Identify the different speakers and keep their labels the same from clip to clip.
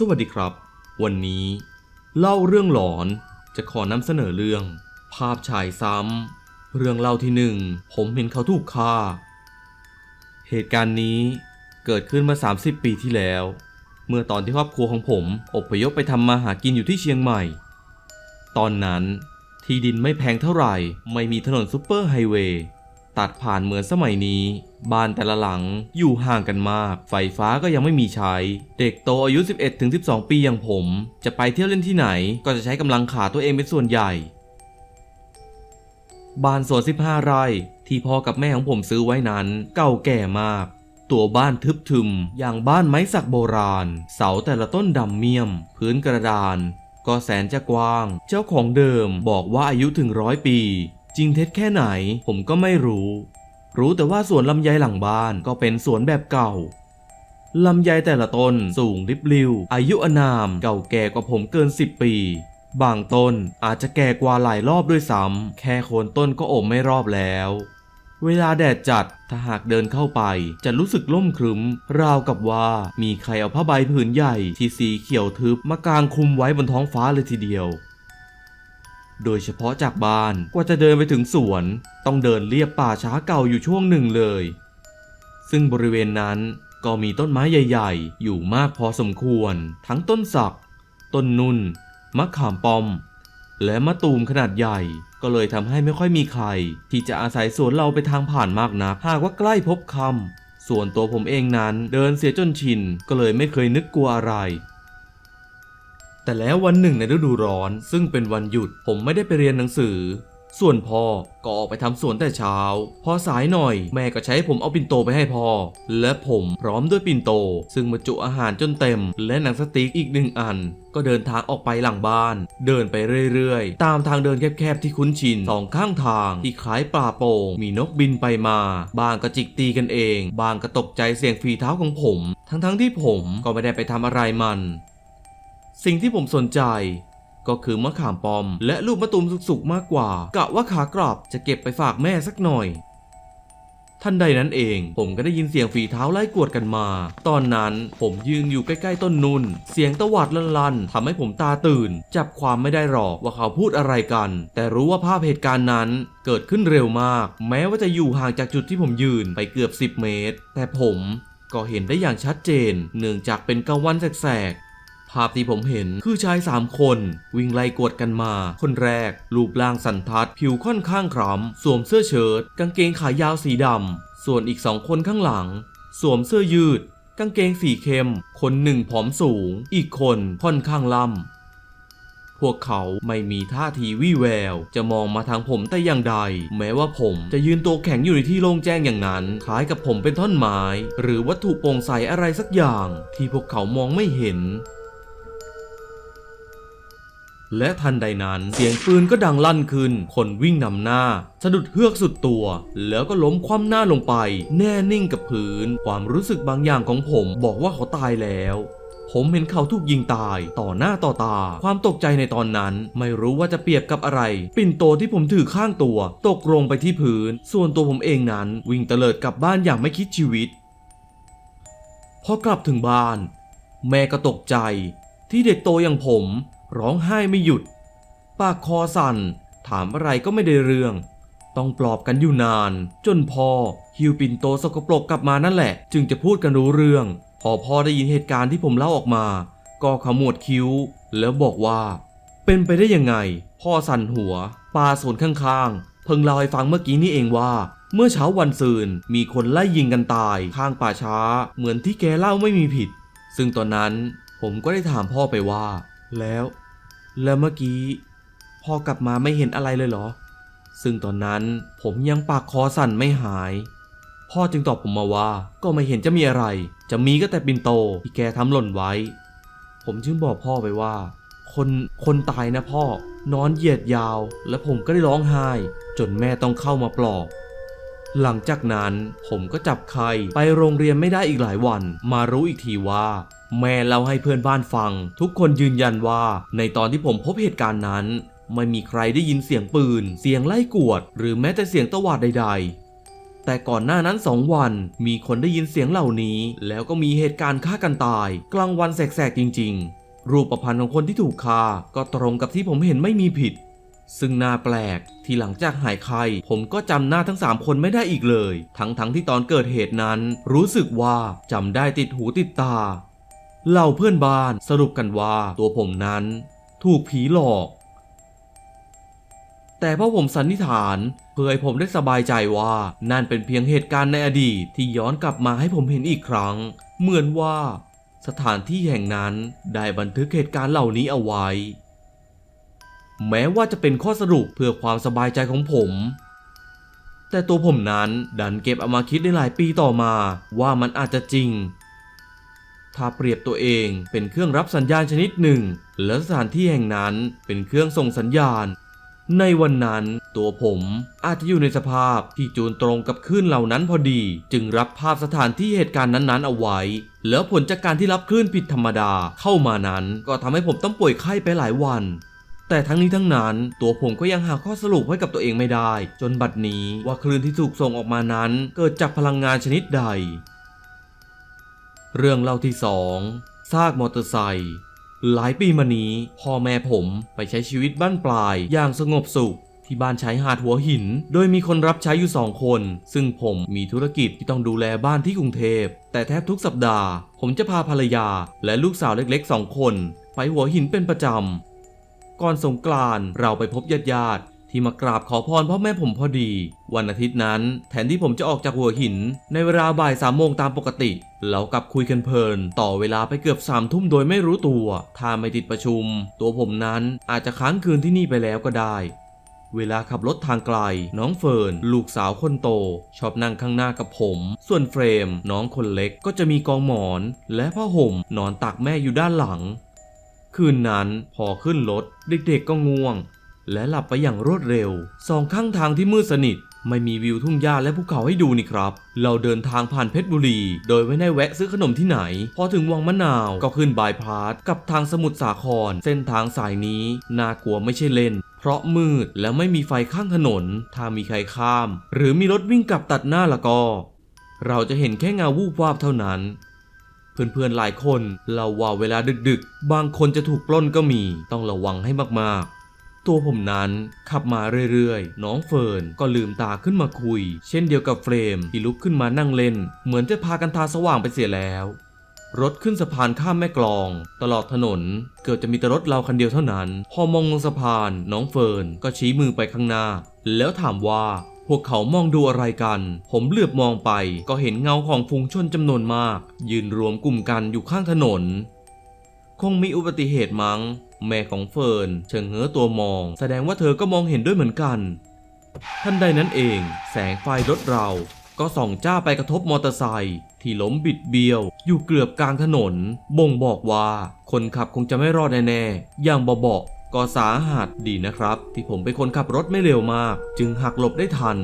Speaker 1: สวัสดีครับ วันนี้ เล่าเรื่องหลอนจะขอนำเสนอเรื่อง ภาพฉายซ้ำเรื่องเล่าที่หนึ่งผมเห็นเขาถูกฆ่า เหตุการณ์นี้เกิดขึ้นมา 30 ปีที่แล้ว เมื่อตอนที่ครอบครัวของผมอบพยพไปทำมาหากินอยู่ที่เชียงใหม่ ตอนนั้นที่ดินไม่แพงเท่าไหร่ ไม่มีถนนซุปเปอร์ไฮเวย์ ตัดผ่านเหมือนสมัยนี้ บ้านแต่ละหลังอยู่ห่างกันมาก ไฟฟ้าก็ยังไม่มีใช้ เด็กโตอายุ 11-12 ปีอย่างผม จะไปเที่ยวเล่นที่ไหน ก็จะใช้กำลังขาตัวเองเป็นส่วนใหญ่ บ้านสวน 15 ไร่ ที่พ่อกับแม่ของผมซื้อไว้นั้น เก่าแก่มาก ตัวบ้านทึบทึม อย่างบ้านไม้สักโบราณ เสาแต่ละต้นดำเมี่ยม พื้นกระดาน ก็แสนจะกว้าง เจ้าของเดิมบอกว่าอายุถึงร้อยปี จริงเท็จแค่ไหนผมก็ไม่รู้ รู้แต่ว่าสวนลำไยหลังบ้านก็เป็นสวนแบบเก่าลำไยแต่ละต้นสูงริบลิว อายุอานามเก่าแก่กว่าผมเกิน 10 ปี บางต้นอาจจะแก่กว่าหลายรอบด้วยซ้ำแค่โคนต้นก็อมไม่รอบแล้ว เวลาแดดจัดถ้าหากเดินเข้าไปจะรู้สึกล่มครึ้ม ราวกับว่ามีใครเอาผ้าใบผืนใหญ่ที่สีเขียวทึบมากางคลุมไว้บนท้องฟ้าเลยทีเดียว โดยเฉพาะจากบ้านกว่าจะเดินไปถึงสวน ต้องเดินเลียบป่าช้าเก่าอยู่ช่วงหนึ่งเลย ซึ่งบริเวณนั้นก็มีต้นไม้ใหญ่ ๆ อยู่มากพอสมควร ทั้งต้นสัก ต้นนุ่น มะขามปอม และมะตูมขนาดใหญ่ ก็เลยทำให้ไม่ค่อยมีใคร ที่จะอาศัยสวนเราไปทางผ่านมากนัก หากว่าใกล้พบคำส่วนตัวผมเองนั้นเดินเสียจนชิน ก็เลยไม่เคยนึกกลัวอะไร แต่แล้ววันหนึ่งในฤดูร้อน ซึ่งเป็นวันหยุดผมไม่ได้ไปเรียนหนังสือ ส่วนพ่อก็ออกไปทำสวนแต่เช้า พอสายหน่อยแม่ก็ใช้ผมเอาปิ่นโตไปให้พ่อ และผมพร้อมด้วยปิ่นโต ซึ่งบรรจุอาหารจนเต็ม และหนังสติ๊กอีกหนึ่งอัน ก็เดินทางออกไปหลังบ้าน เดินไปเรื่อยๆ ตามทางเดินแคบๆที่คุ้นชินสองข้างทางที่คล้ายป่าโป่งมีนกบินไปมา บางก็จิกตีกันเอง บางก็ตกใจเสียงฝีเท้าของผม ทั้งๆที่ผมก็ไม่ได้ไปทำอะไรมัน สิ่งที่ผมสนใจ ก็คือมะขามปอม และลูกมะตูมสุกๆมากกว่ากะว่าขากลับจะเก็บไปฝากแม่สักหน่อยทันใดนั้นเองผมก็ได้ยินเสียงฝีเท้าไล่กวดกันมา ตอนนั้นผมยืนอยู่ใกล้ๆต้นนุนเสียงตวัดลันๆทำให้ผมตาตื่น จับความไม่ได้หรอกว่าเขาพูดอะไรกัน แต่รู้ว่าภาพเหตุการณ์นั้นเกิดขึ้นเร็วมาก แม้ว่าจะอยู่ห่างจากจุดที่ผมยืนไปเกือบ 10 เมตร แต่ผมก็เห็นได้อย่างชัดเจน เนื่องจากเป็นกลางวันแสกาพที่ผมเห็นคือชายสามคน วิ่งไล่กวดกันมา คนแรก รูปร่างสันทัด ผิวค่อนข้างคล้ำสวมเสื้อเชิ้ตกางเกงขายาวสีดำส่วนอีกสองคนข้างหลัง สวมเสื้อยืด กางเกงสีเข้ม คนหนึ่งผอมสูง อีกคนค่อนข้างล่ำพวกเขาไม่มีท่าทีวี่แวว จะมองมาทางผมแต่อย่างใด แม้ว่าผมจะยืนตัวแข็งอยู่ในที่โล่งแจ้งอย่างนั้น คล้ายกับผมเป็นท่อนไม้ หรือวัตถุโปร่งใสอะไรสักอย่าง ที่พวกเขามองไม่เห็น และทันใดนั้นเสียงปืนก็ดังลั่นขึ้น คนวิ่งนำหน้า สะดุดเฮือกสุดตัว แล้วก็ล้มคว่ำหน้าลงไป แน่นิ่งกับพื้น ความรู้สึกบางอย่างของผมบอกว่าเขาตายแล้วผมเห็นเขาถูกยิงตายต่อหน้าต่อตา ความตกใจในตอนนั้น ไม่รู้ว่าจะเปรียบกับอะไร ปิ่นโตที่ผมถือข้างตัว ตกลงไปที่พื้น ส่วนตัวผมเองนั้นวิ่งเตลิดกลับบ้านอย่างไม่คิดชีวิต พอกลับถึงบ้าน แม่ก็ตกใจ ที่เด็กโตอย่างผม ร้องไห้ไม่หยุด ปากคอสั่น ถามอะไรก็ไม่ได้เรื่อง ต้องปลอบกันอยู่นาน จนพ่อฮิวปินโตสกปรกกลับมานั่นแหละ จึงจะพูดกันรู้เรื่อง พอพ่อได้ยินเหตุการณ์ที่ผมเล่าออกมา ก็ขมวดคิ้ว แล้วบอกว่า เป็นไปได้ยังไง พ่อสั่นหัวปาสนข้างๆ เพิ่งเล่าให้ฟังเมื่อกี้นี่เองว่าเมื่อเช้าวันซืนมีคนไล่ยิงกันตายข้างป่าช้า เหมือนที่แกเล่าไม่มีผิด ซึ่งตอนนั้นผมก็ได้ถามพ่อไปว่า แล้ว แล้วเมื่อกี้พ่อกลับมาไม่เห็นอะไรเลยเหรอ ซึ่งตอนนั้นผมยังปากคอสั่นไม่หาย พ่อจึงตอบผมมาว่าก็ไม่เห็นจะมีอะไร จะมีก็แต่ปินโตที่แกทำหล่นไว้ ผมจึงบอกพ่อไปว่า คนคนตายนะพ่อนอนเหยียดยาว และผมก็ได้ร้องไห้ จนแม่ต้องเข้ามาปลอบหลังจากนั้นผมก็จับไข้ไปโรงเรียนไม่ได้อีกหลายวัน มารู้อีกทีว่า แม่เล่าให้เพื่อนบ้านฟัง ทุกคนยืนยันว่า ในตอนที่ผมพบเหตุการณ์นั้น ไม่มีใครได้ยินเสียงปืน เสียงไล่กวด หรือแม้แต่เสียงตวาดใด ๆ แต่ก่อนหน้านั้นสองวัน มีคนได้ยินเสียงเหล่านี้ แล้วก็มีเหตุการณ์ฆ่ากันตาย กลางวันแสกๆจริง ๆ รูปประพันธ์ของคนที่ถูกฆ่าก็ตรงกับที่ผมเห็นไม่มีผิด ซึ่งน่าแปลกที่หลังจากหายไข้ผมก็จำหน้าทั้ง 3 คนไม่ได้อีกเลย ทั้งๆทที่ตอนเกิดเหตุนั้น รู้สึกว่าจำได้ติดหูติดตา เหล่าเพื่อนบ้านสรุปกันว่าตัวผมนั้น ถูกผีหลอก แต่พราะผมสันนิษฐานเพื่อให้ผมได้สบายใจว่านั่นเป็นเพียงเหตุการณ์ในอดีตที่ย้อนกลับมาให้ผมเห็นอีกครั้ง เหมือนว่าสถานที่แห่งนั้นได้บันทึกเหตุการณ์เหล่านี้เอาไว้ แม้ว่าจะเป็นข้อสรุปเพื่อความสบายใจของผม แต่ตัวผมนั้นดันเก็บเอามาคิดในหลายปีต่อมาว่ามันอาจจะจริง ถ้าเปรียบตัวเองเป็นเครื่องรับสัญญาณชนิดหนึ่ง และสถานที่แห่งนั้นเป็นเครื่องส่งสัญญาณ ในวันนั้นตัวผมอาจจะอยู่ในสภาพที่จูนตรงกับคลื่นเหล่านั้นพอดี จึงรับภาพสถานที่เหตุการณ์นั้นๆ เอาไว้ แล้วผลจากการที่รับคลื่นผิดธรรมดาเข้ามานั้น ก็ทำให้ผมต้องป่วยไข้ไปหลายวันแต่ทั้งนี้ทั้งนั้นตัวผมก็ยังหาข้อสรุปให้กับตัวเองไม่ได้ จนบัดนี้ว่าคลื่นที่ถูกส่งออกมานั้น เกิดจากพลังงานชนิดใด เรื่องเล่าที่สองซากมอเตอร์ไซค์หลายปีมานี้พ่อแม่ผมไปใช้ชีวิตบ้านปลายอย่างสงบสุข ที่บ้านใชายหาดหัวหิน โดยมีคนรับใช้อยู่สองคน ซึ่งผมมีธุรกิจที่ต้องดูแลบ้านที่กรุงเทพ แต่แทบทุกสัปดาห์ ผมจะพาภรรยาและลูกสาวเล็กๆสองคน ไปหัวหินเป็นประจำ ก่อนสงกรานต์เราไปพบญาติญาติ ที่มากราบขอพรพ่อแม่ผมพอดี วันอาทิตย์นั้น แทนที่ผมจะออกจากหัวหิน ในเวลาบ่ายสามโมงตามปกติเรากลับคุยกันเพลิน ต่อเวลาไปเกือบสามทุ่มโดยไม่รู้ตัว ถ้าไม่ติดประชุม ตัวผมนั้นอาจจะค้างคืนที่นี่ไปแล้วก็ได้เวลาขับรถทางไกล น้องเฟิร์น ลูกสาวคนโต ชอบนั่งข้างหน้ากับผม ส่วนเฟรม น้องคนเล็กก็จะมีกองหมอน และผ้าห่มนอนตักแม่อยู่ด้านหลัง คืนนั้นพอขึ้นรถเด็กๆก็ง่วง และหลับไปอย่างรวดเร็ว สองข้างทางที่มืดสนิท ไม่มีวิวทุ่งหญ้าและภูเขาให้ดูนี่ครับ เราเดินทางผ่านเพชรบุรี โดยไม่ได้แวะซื้อขนมที่ไหน พอถึงวังมะนาวก็ขึ้นบายพาสกับทางสมุทรสาคร เส้นทางสายนี้น่ากลัวไม่ใช่เล่นเพราะมืดและไม่มีไฟข้างถนน ถ้ามีใครข้าม หรือมีรถวิ่งกลับตัดหน้าละก็ เราจะเห็นแค่เงาวูบวาบเท่านั้น เพื่อนๆหลายคนเล่าว่าเวลาดึกๆ บางคนจะถูกปล้นก็มี ต้องระวังให้มากๆ ตัวผมนั้นขับมาเรื่อยๆ น้องเฟิร์นก็ลืมตาขึ้นมาคุย เช่นเดียวกับเฟรมที่ลุกขึ้นมานั่งเล่น เหมือนจะพากันตาสว่างไปเสียแล้ว รถขึ้นสะพานข้ามแม่กลอง ตลอดถนน เกิดจะมีแต่รถเราคันเดียวเท่านั้น พอมองลงสะพาน น้องเฟิร์นก็ชี้มือไปข้างหน้า แล้วถามว่าพวกเขามองดูอะไรกัน ผมเหลือบมองไปก็เห็นเงาของฝูงชนจำนวนมาก ยืนรวมกลุ่มกันอยู่ข้างถนน คงมีอุบัติเหตุมั้ง แม่ของเฟิร์นเชิงเง้อตัวมอง แสดงว่าเธอก็มองเห็นด้วยเหมือนกันทันใดนั้นเอง แสงไฟรถเรา ก็ส่องจ้าไปกระทบมอเตอร์ไซค์ที่ล้มบิดเบี้ยว อยู่เกือบกลางถนน บ่งบอกว่าคนขับคงจะไม่รอดแน่ๆอย่างเบาๆก็สาหัสดีนะครับ ที่ผมเป็นคนขับรถไม่เร็วมาก จึงหักหลบได้ทัน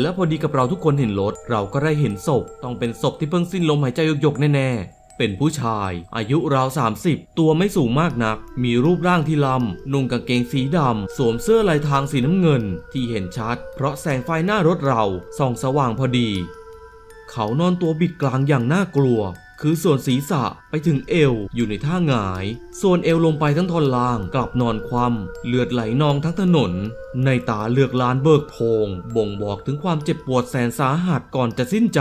Speaker 1: และพอดีกับเราทุกคนเห็นรถ เราก็ได้เห็นศพต้องเป็นศพที่เพิ่งสิ้นลมหายใจหยกๆแน่ๆ เป็นผู้ชาย อายุราว 30 ตัวไม่สูงมากนัก มีรูปร่างที่ลำนุ่งกางเกงสีดำ สวมเสื้อลายทางสีน้ำเงิน ที่เห็นชัด เพราะแสงไฟหน้ารถเราส่องสว่างพอดี เขานอนตัวบิดกลางอย่างน่ากลัว คือส่วนศีรษะไปถึงเอวอยู่ในท่าหงาย ส่วนเอวลงไปทั้งท่อนล่างกลับนอนคว่ำเลือดไหลนองทั้งถนน ในตาเลือกลานเบิกโพงบ่งบอกถึงความเจ็บปวดแสนสาหัสก่อนจะสิ้นใจ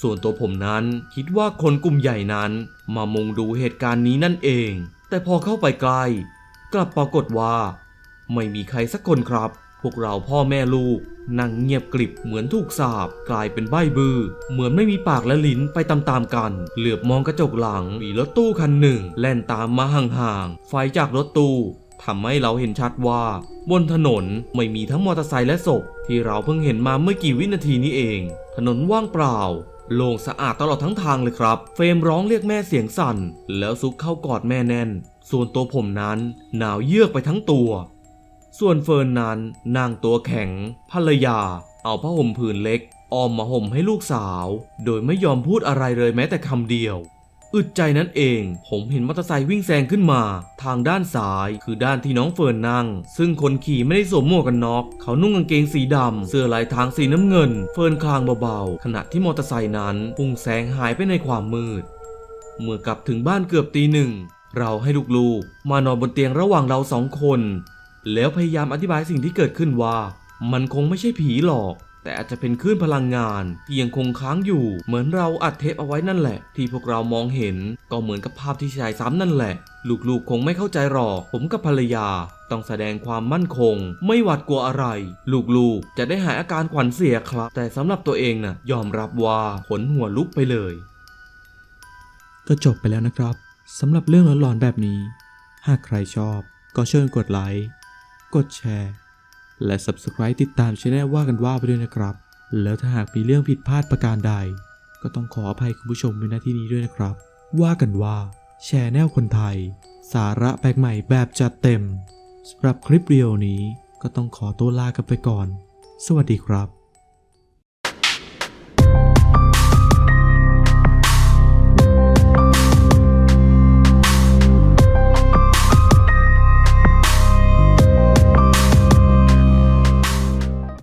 Speaker 1: ส่วนตัวผมนั้นคิดว่าคนกลุ่มใหญ่นั้นมามุงดูเหตุการณ์นี้นั่นเอง แต่พอเข้าไปใกล้กลับปรากฏว่า ไม่มีใครสักคนครับ พวกเราพ่อแม่ลูก นั่งเงียบกริบเหมือนถูกสาบ กลายเป็นใบบือ้อเหมือนไม่มีปากและลิ้นไปตามๆกัน เหลือบมองกระจกหลังมีรถตู้คันหนึ่ง แล่นตามมาห่างๆไฟจากรถตู้ทำให้เราเห็นชัดว่า บนถนนไม่มีทั้งมอเตอร์ไซค์และศพ ที่เราเพิ่งเห็นมาเมื่อกี่วินาทีนี้เอง ถนนว่างเปล่า โล่งสะอาดตลอดทั้งทางเลยครับ เฟรมร้องเรียกแม่เสียงสั่น แล้วซุกเข้ากอดแม่แน่น ส่วนตัวผมนั้นหนาวเยือกไปทั้งตัว ส่วนเฟิร์นนั้นนางตัวแข็ง ภรรยา เอาผ้าห่มผืนเล็กอ้อมมาห่มให้ลูกสาว โดยไม่ยอมพูดอะไรเลยแม้แต่คำเดียว อึดใจนั้นเอง ผมเห็นมอเตอร์ไซค์วิ่งแซงขึ้นมา ทางด้านซ้าย คือด้านที่น้องเฟิร์นนั่ง ซึ่งคนขี่ไม่ได้สวมหมวกกันน็อก เขานุ่งกางเกงสีดำ เสื้อลายทางสีน้ำเงิน เฟิร์นคลางเบาๆ ขณะที่มอเตอร์ไซค์นั้นพุ่งแซงหายไปในความมืด เมื่อกลับถึงบ้านเกือบตีหนึ่ง เราให้ลูกๆ มานอนบนเตียงระหว่างเราสองคน แล้วพยายามอธิบายสิ่งที่เกิดขึ้นว่า มันคงไม่ใช่ผีหรอก แต่อาจจะเป็นคลื่นพลังงานที่ยังคงค้างอยู่ เหมือนเราอัดเทปเอาไว้นั่นแหละ ที่พวกเรามองเห็นก็เหมือนกับภาพที่ฉายซ้ำนั่นแหละ ลูกๆคงไม่เข้าใจหรอก ผมกับภรรยา ต้องแสดงความมั่นคง ไม่หวาดกลัวอะไร ลูกๆ จะได้หายอาการขวัญเสียครับ แต่สำหรับตัวเองน่ะยอมรับว่าขนหัวลุกไปเลย
Speaker 2: ก็จบไปแล้วนะครับสำหรับเรื่องหลอนๆแบบนี้ หากใครชอบ ก็เชิญกดไลค์กดแชร์ และ Subscribe ติดตามช anel ว่ากันว่าไปด้วยนะครับ แล้วถ้าหากมีเรื่องผิดพลาดประการใด ก็ต้องขออภัยคุณผู้ชมไว้าที่นี้ด้วยนะครับ ว่ากันว่าแชร์แนลคนไทย สาระแปลกใหม่แบบจัดเต็มสำหรับคลิปเดียวนี้ก็ต้องขอตัวลากันไปก่อน สวัสดีครับ